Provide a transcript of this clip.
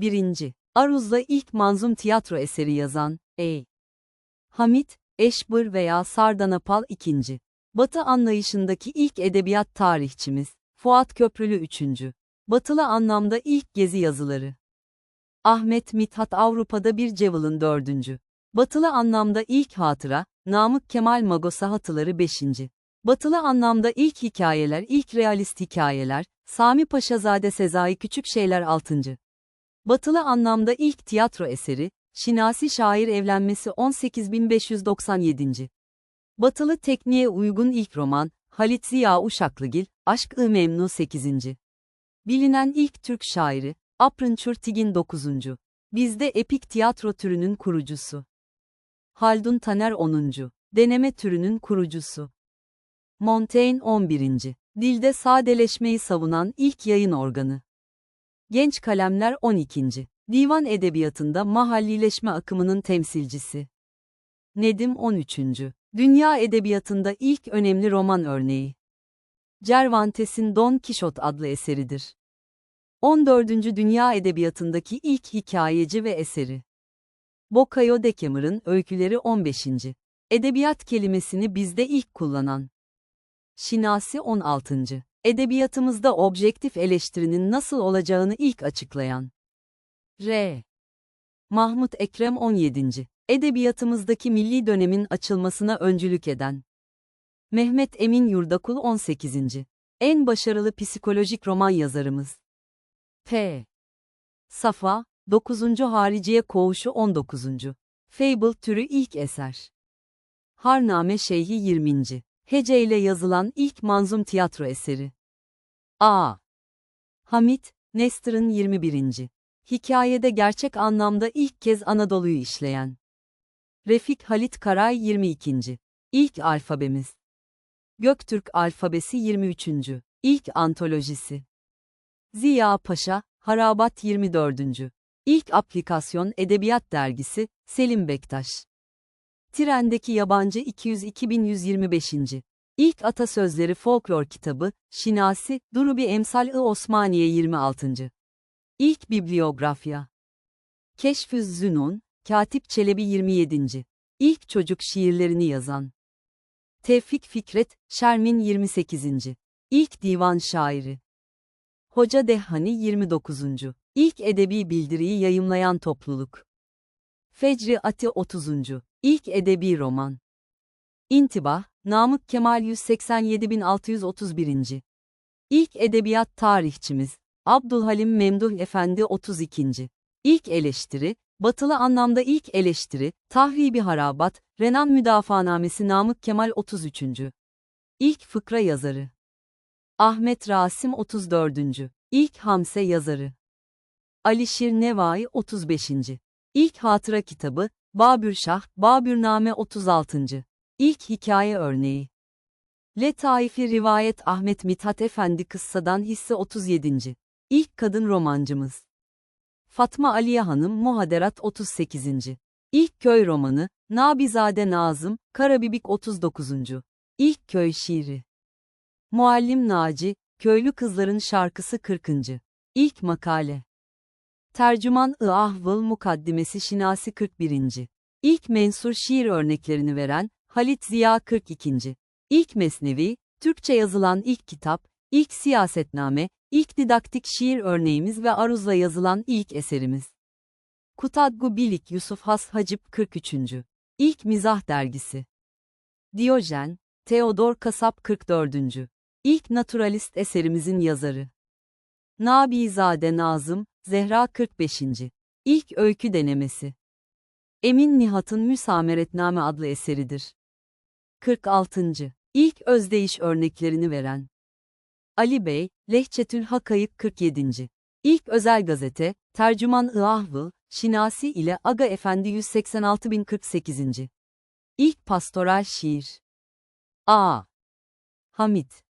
1. Aruz'la ilk manzum tiyatro eseri yazan, E. Hamit, Eşbır veya Sardanapal II. Batı anlayışındaki ilk edebiyat tarihçimiz, Fuat Köprülü 3. Batılı anlamda ilk gezi yazıları. Ahmet Mithat Avrupa'da bir Cevıl'ın 4. Batılı anlamda ilk hatıra, Namık Kemal Magosa hatıları 5. Batılı anlamda ilk hikayeler, ilk realist hikayeler, Sami Paşazade Sezai Küçük Şeyler 6. Batılı anlamda ilk tiyatro eseri, Şinasi Şair Evlenmesi 18597. Batılı tekniğe uygun ilk roman, Halit Ziya Uşaklıgil, Aşk-ı Memnu 8. Bilinen ilk Türk şairi, Aprın Çürtigin 9. Bizde epik tiyatro türünün kurucusu. Haldun Taner 10. Deneme türünün kurucusu. Montaigne 11. Dilde sadeleşmeyi savunan ilk yayın organı. Genç Kalemler 12. Divan edebiyatında mahallileşme akımının temsilcisi. Nedim 13. Dünya edebiyatında ilk önemli roman örneği. Cervantes'in Don Kişot adlı eseridir. 14. Dünya edebiyatındaki ilk hikayeci ve eseri. Boccaccio Dekemer'ın öyküleri 15. Edebiyat kelimesini bizde ilk kullanan. Şinasi 16. Edebiyatımızda objektif eleştirinin nasıl olacağını ilk açıklayan. R. Mahmut Ekrem 17. Edebiyatımızdaki milli dönemin açılmasına öncülük eden. Mehmet Emin Yurdakul 18. En başarılı psikolojik roman yazarımız. P. Safa, 9. Hariciye Koğuşu 19. Fable türü ilk eser. Harname Şeyhi 20. Hece ile yazılan ilk manzum tiyatro eseri. A. Hamit, Nestor'ın 21. Hikayede gerçek anlamda ilk kez Anadolu'yu işleyen. Refik Halit Karay 22. İlk alfabemiz. Göktürk alfabesi 23. İlk antolojisi. Ziya Paşa, Harabat 24. İlk aplikasyon edebiyat dergisi, Selim Bektaş. Trendeki yabancı 202.125. İlk atasözleri folklor kitabı, Şinasi, Durubi Emsal-ı Osmaniye 26. İlk bibliografya. Keşfüz Zünun, Katip Çelebi 27. İlk çocuk şiirlerini yazan. Tevfik Fikret, Şermin 28. İlk divan şairi. Hoca Dehhani 29. İlk edebi bildiriyi yayımlayan topluluk. Fecri Ati 30. İlk edebi roman. İntibah, Namık Kemal 187631. İlk edebiyat tarihçimiz, Abdülhalim Memduh Efendi 32. İlk eleştiri, batılı anlamda ilk eleştiri, Tahribi Harabat, Renan Müdafaanamesi Namık Kemal 33. İlk fıkra yazarı. Ahmet Rasim 34. İlk Hamse yazarı. Alişir Nevai 35. İlk hatıra kitabı, Babürşah, Babürname 36. İlk hikaye örneği. Letaifi Rivayet Ahmet Mithat Efendi Kıssadan Hisse 37. İlk kadın romancımız. Fatma Aliye Hanım Muhaderat 38. İlk köy romanı, Nabizade Nazım, Karabibik 39. İlk köy şiiri. Muallim Naci, Köylü Kızların Şarkısı 40. İlk makale. Tercüman-ı Ahvıl Mukaddimesi Şinasi 41. İlk mensur şiir örneklerini veren, Halit Ziya 42. İlk mesnevi, Türkçe yazılan ilk kitap, ilk siyasetname, ilk didaktik şiir örneğimiz ve aruzla yazılan ilk eserimiz. Kutadgu Bilik Yusuf Has Hacip 43. İlk mizah dergisi. Diyojen, Theodor Kasap 44. İlk naturalist eserimizin yazarı. Nabizade Nazım, Zehra 45. İlk öykü denemesi. Emin Nihat'ın Müsameretname adlı eseridir. 46. İlk özdeyiş örneklerini veren. Ali Bey, Lehçetül Hakayık 47. İlk özel gazete, Tercüman-ı Ahvıl, Şinasi ile Aga Efendi 186048. İlk pastoral şiir. A. Hamit